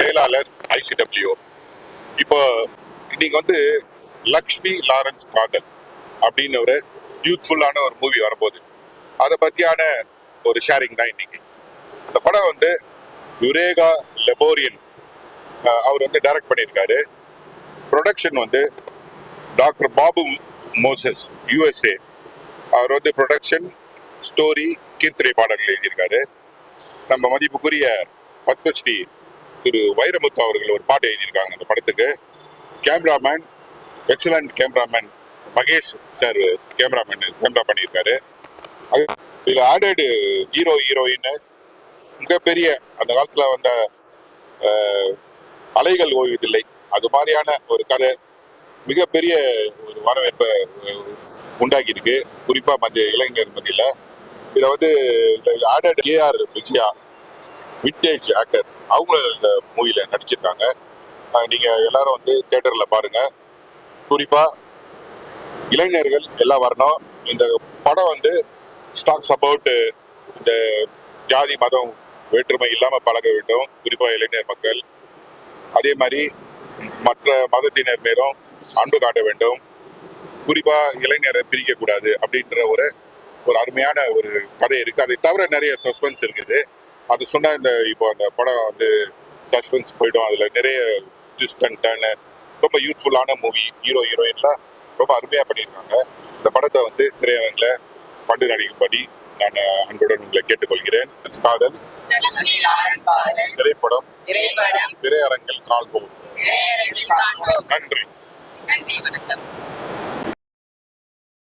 செயலாளர் ஐசிடபிள்யூ. இப்போ இன்னைக்கு வந்து லக்ஷ்மி லாரன்ஸ் காதல் அப்படின்னு ஒரு யூத்ஃபுல்லான ஒரு மூவி வரும்போது அதை பற்றியான ஒரு ஷேரிங் தான் இன்னைக்கு. இந்த படம் வந்து யுரேகா லெபோரியன் அவர் வந்து டைரக்ட் பண்ணியிருக்காரு. ப்ரொடக்ஷன் வந்து டாக்டர் பாபு மோசஸ் யூஎஸ்ஏ அவர் வந்து ப்ரொடக்ஷன் ஸ்டோரி கீர்த்தனை பாடல்கள் எழுதியிருக்காரு. நம்ம மதிப்புக்குரிய பத்மஸ்ரீ திரு வைரமுத்து அவர்கள் ஒரு பாட்டு எழுதியிருக்காங்க அந்த படத்துக்கு. Cameraman excellent cameraman Mahesh sir cameraman camera பண்ணியிருக்காரு. அது இதில் ஆடடு ஹீரோ ஹீரோயின் மிகப்பெரிய அந்த காலத்தில் வந்த அலைகள் ஓய்வதில்லை. அது மாதிரியான ஒரு கதை மிகப்பெரிய ஒரு வரவேற்பை உண்டாக்கியிருக்கு. குறிப்பாக மத்திய இளைஞர் மத்தியில். இதை வந்து added KR Vijaya vintage actor அவங்க இந்த மூவியில் நடிச்சிருக்காங்க. நீங்கள் எல்லாரும் வந்து தேட்டரில் பாருங்கள் குறிப்பாக இளைஞர்கள் எல்லாம் வரணும். இந்த படம் வந்து ஸ்டாக்ஸ் அபவுட் இந்த ஜாதி மதம் வேற்றுமை இல்லாமல் பழக வேண்டும். குறிப்பாக இளைஞர் மக்கள். அதே மாதிரி மற்ற மதத்தினர் மேலும் அன்பு காட்ட வேண்டும். குறிப்பாக இளைஞரை பிரிக்கக்கூடாது அப்படின்ற ஒரு ஒரு அருமையான ஒரு கதை இருக்குது அதை தவிர நிறைய சஸ்பென்ஸ் இருக்குது. அது சொன்னா இந்த இப்போ அந்த படம் வந்து சஸ்பென்ஸ் போயிடும். அதுல நிறைய ட்விஸ்ட் அண்ட் டர்னு ரொம்ப யூத்ஃபுல்லான மூவி ஹீரோ ஹீரோயின்லாம் ரொம்ப அருமையா பண்ணியிருக்காங்க. இந்த படத்தை வந்து திரையரங்கில் பண்டு நடிக்கும்படி நான் அன்புடன் உங்களை கேட்டுக்கொள்கிறேன். காதல். திரைப்படம். திரையரங்கில் காண்போம். நன்றி. நன்றி வணக்கம்.